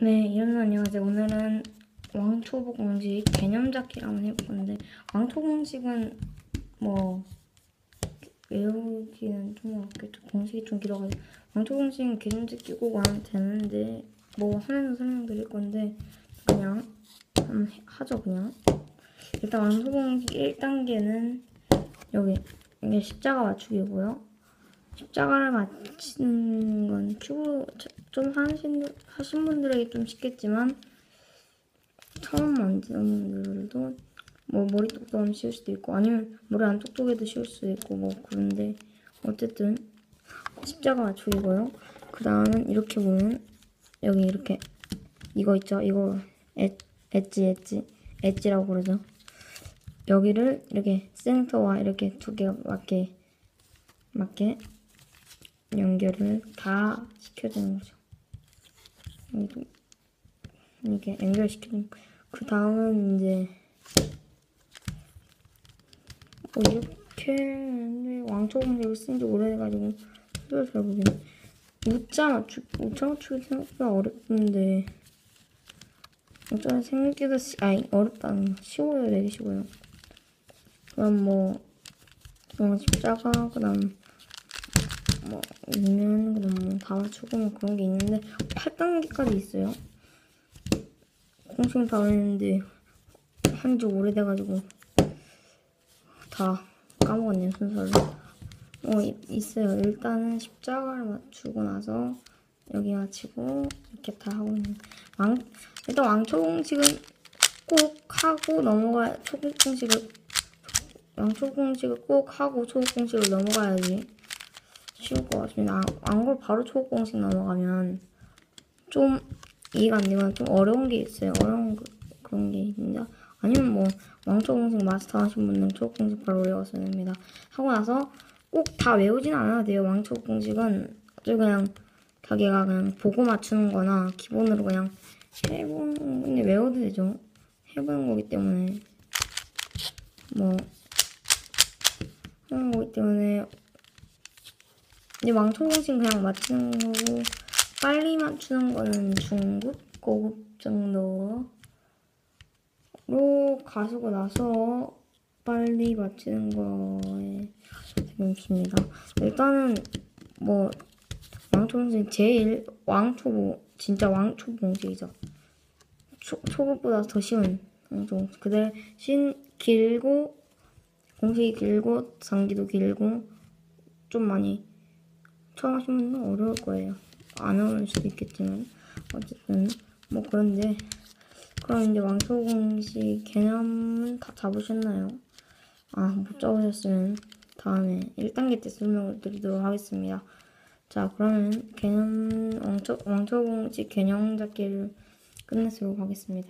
네, 여러분 안녕하세요. 오늘은 왕초보 공식 개념 잡기를 한번 해볼 건데 왕초 공식은 뭐 외우기는 좀 어렵겠죠. 공식이 좀 길어가지고 왕초 공식은 개념 잡기 꼭 하면 되는데 뭐 하면서 설명드릴 건데 그냥 한번 해- 하죠 그냥. 일단 왕초 공식 1단계는 여기 이게 십자가 맞추기고요. 십자가를 맞히는 건 큐브 좀 하신, 하신 분들에게 좀 쉽겠지만 처음 만드는 분들도 뭐 머리 똑똑하면 쉬울 수도 있고 아니면 머리 안 똑똑해도 쉬울 수도 있고 뭐 그런데 어쨌든 십자가 맞추기고요. 그 다음은 이렇게 보면 여기 이렇게 이거 있죠? 이거 엣, 엣지 엣지 엣지라고 그러죠. 여기를 이렇게 센터와 이렇게 두 개가 맞게 맞게 연결을 다 시켜주는 거죠. 여기도 이렇게 연결시켜주는 그 다음은 이제 뭐 이렇게 했는데 왕초 공식을 쓴지 오래돼가지고 소리를 잘 모르겠네. 우자 맞추 우자 맞추기 생각보다 어렵던데 우자 생각보다 시, 아니 어렵다는 거. 쉬워요 되게 쉬워요. 그럼 뭐 어, 십자가 그다음 뭐 이면 그다음 뭐다 맞추고 뭐 그런 게 있는데 8단계까지 있어요. 공식 다 했는데 한 지 오래돼가지고 다 까먹었네요 순서를. 어 이- 있어요. 일단은 십자가를 맞추고 나서 여기 맞추고 이렇게 다 하고 있는 왕 일단 왕초 공식은 꼭 하고 넘어가야 초급 공식을 왕초 공식을 꼭 하고 초급 공식을 넘어가야지 쉬울 것 같습니다. 안걸 바로 초급 공식 넘어가면 좀 이해가 안 되거나 좀 어려운 게 있어요. 어려운 그, 그런 게 있는데 아니면 뭐 왕초 공식 마스터 하신 분들은 초급 공식 바로 외워서 됩니다. 하고 나서 꼭 다 외우진 않아도 돼요. 왕초 공식은 아주 그냥 자기가 그냥 보고 맞추는 거나 기본으로 그냥 해보는 근데 외워도 되죠. 해보는 거기 때문에 뭐 하는 거기 때문에 왕초 공식 그냥 맞추는 거고 빨리 맞추는 거는 중급, 고급 정도로 가시고 나서 빨리 맞추는 거에 재밌습니다. 일단은 뭐 왕초 공식 제일 왕초보 진짜 왕초보 공식이죠. 초, 초급보다 더 쉬운 왕초 공식. 그 대신 길고 공식이 길고 단기도 길고 좀 많이 처음 분은 어려울 거예요. 안 어려울 수도 있겠지만 어쨌든 뭐 그런데 그럼 이제 왕초 공식 개념은 다 잡으셨나요? 아 못 잡으셨으면 다음에 1단계 때 설명을 드리도록 하겠습니다. 자 그러면 개념 왕초, 왕초 공식 개념 잡기를 끝내도록 하겠습니다.